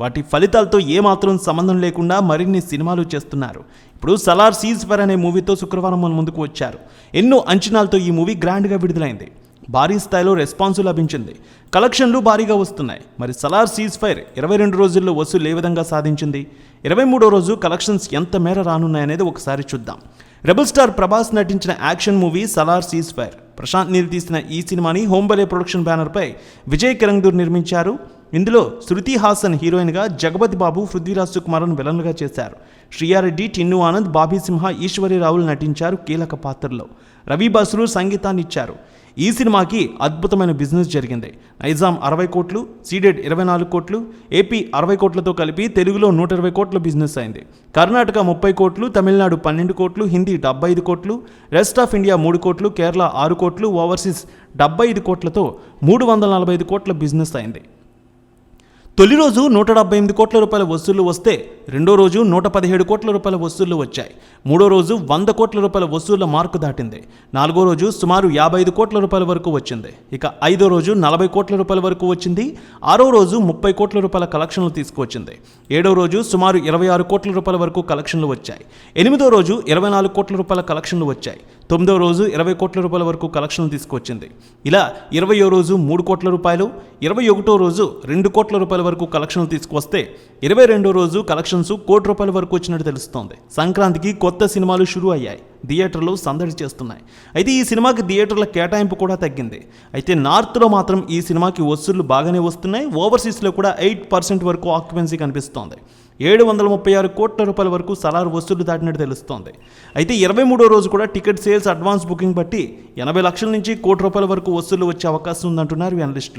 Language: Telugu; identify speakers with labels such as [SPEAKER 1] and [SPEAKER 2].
[SPEAKER 1] వాటి ఫలితాలతో ఏమాత్రం సంబంధం లేకుండా మరిన్ని సినిమాలు చేస్తున్నారు. ఇప్పుడు సలార్ సీజ్ ఫర్ అనే మూవీతో శుక్రవారం మన ముందుకు వచ్చారు. ఎన్నో అంచనాలతో ఈ మూవీ గ్రాండ్గా విడుదలైంది. భారీ స్థాయిలో రెస్పాన్స్ లభించింది. కలెక్షన్లు భారీగా వస్తున్నాయి. మరి సలార్ సీజ్ ఫైర్ ఇరవై రెండు రోజుల్లో వసూలు ఏ విధంగా సాధించింది? ఇరవై మూడో రోజు కలెక్షన్స్ ఎంత మేర రానున్నాయనేది ఒకసారి చూద్దాం. రెబల్ స్టార్ ప్రభాస్ నటించిన action movie Salaar ceasefire. Prashanth Neel తీసిన ఈ సినిమాని హోంబలే ప్రొడక్షన్ బ్యానర్పై విజయ్ కిరంగ్దూర్ నిర్మించారు. ఇందులో శృతి హాసన్ హీరోయిన్గా జగపతి బాబు పృథ్వీరాజ్ సుకుమారన్ విలన్లుగా చేశారు. శ్రీయారెడ్డి టిన్ను ఆనంద్ బాబీ సింహ ఈశ్వరి రావులు నటించారు కీలక పాత్రలో రవి బసులు సంగీతాన్ని ఇచ్చారు. ఈ సినిమాకి అద్భుతమైన బిజినెస్ జరిగింది. నైజాం అరవై కోట్లు సీడెడ్ ఇరవై నాలుగు కోట్లు ఏపీ అరవై కోట్లతో కలిపి తెలుగులో నూట ఇరవై కోట్ల బిజినెస్ అయింది. కర్ణాటక ముప్పై కోట్లు తమిళనాడు పన్నెండు కోట్లు హిందీ డెబ్బై ఐదు కోట్లు రెస్ట్ ఆఫ్ ఇండియా మూడు కోట్లు కేరళ ఆరు కోట్లు ఓవర్సీస్ డెబ్బై ఐదు కోట్లతో మూడు వందల నలభై ఐదు కోట్ల బిజినెస్ అయింది. తొలి రోజు నూట డెబ్బై ఎనిమిది కోట్ల రూపాయల వసూళ్ళు వస్తే రెండో రోజు నూట పదిహేడు కోట్ల రూపాయల వసూళ్ళు వచ్చాయి. మూడో రోజు వంద కోట్ల రూపాయల వసూళ్ళ మార్కు దాటింది. నాలుగో రోజు సుమారు యాభై ఐదు కోట్ల రూపాయల వరకు వచ్చింది. ఇక ఐదో రోజు నలభై కోట్ల రూపాయల వరకు వచ్చింది. ఆరో రోజు ముప్పై కోట్ల రూపాయల కలెక్షన్లు తీసుకువచ్చింది. ఏడో రోజు సుమారు ఇరవై ఆరు కోట్ల రూపాయల వరకు కలెక్షన్లు వచ్చాయి. ఎనిమిదో రోజు ఇరవై నాలుగు కోట్ల రూపాయల కలెక్షన్లు వచ్చాయి. తొమ్మిదో రోజు ఇరవై కోట్ల రూపాయల వరకు కలెక్షన్లు తీసుకొచ్చింది ఇలా ఇరవయో రోజు మూడు కోట్ల రూపాయలు ఇరవై ఒకటో రోజు రెండు కోట్ల రూపాయల వరకు కలెక్షన్లు తీసుకొస్తే ఇరవై రెండో రోజు కలెక్షన్ కలెక్షన్స్ కోటి రూపాయల వరకు వచ్చినట్టు తెలుస్తోంది. సంక్రాంతికి కొత్త సినిమాలు షురూ అయ్యాయి. థియేటర్లు సందడి చేస్తున్నాయి. అయితే ఈ సినిమాకి థియేటర్ల కేటాయింపు కూడా తగ్గింది. అయితే నార్త్లో మాత్రం ఈ సినిమాకి వసూళ్ళు బాగానే వస్తున్నాయి. ఓవర్సీస్లో కూడా ఎయిట్ పర్సెంట్ వరకు ఆక్యుపెన్సీ కనిపిస్తోంది. ఏడు వందల ముప్పై ఆరు కోట్ల రూపాయల వరకు సలార్ వసూళ్ళు దాటినట్టు తెలుస్తోంది. అయితే ఇరవై మూడో రోజు కూడా టికెట్ సేల్స్ అడ్వాన్స్ బుకింగ్ బట్టి ఎనభై లక్షల నుంచి కోటి రూపాయల వరకు వసూళ్ళు వచ్చే అవకాశం ఉందంటున్నారు అనలిస్టులు.